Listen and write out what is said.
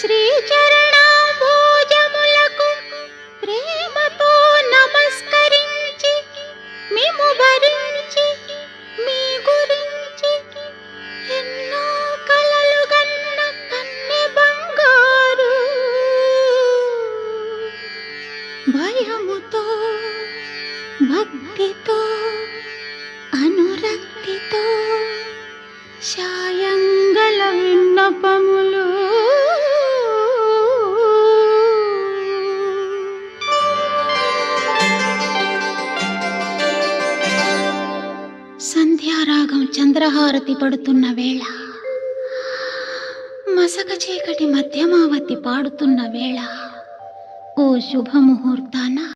శ్రీచరణాభోజములకు ప్రేమతో నమస్కరించి మేము భరించి మీ గురించి ఎన్నో కలలు గన్న కన్నె బంగారు భయముతో భక్తితో అనురక్తితో శాయంగల విన్నపము సంధ్యారాగం చంద్రహారతి పడుతున్న వేళ. మసక చీకటి మధ్యమావతి పాడుతున్న వేళ. ఓ శుభముహూర్తాన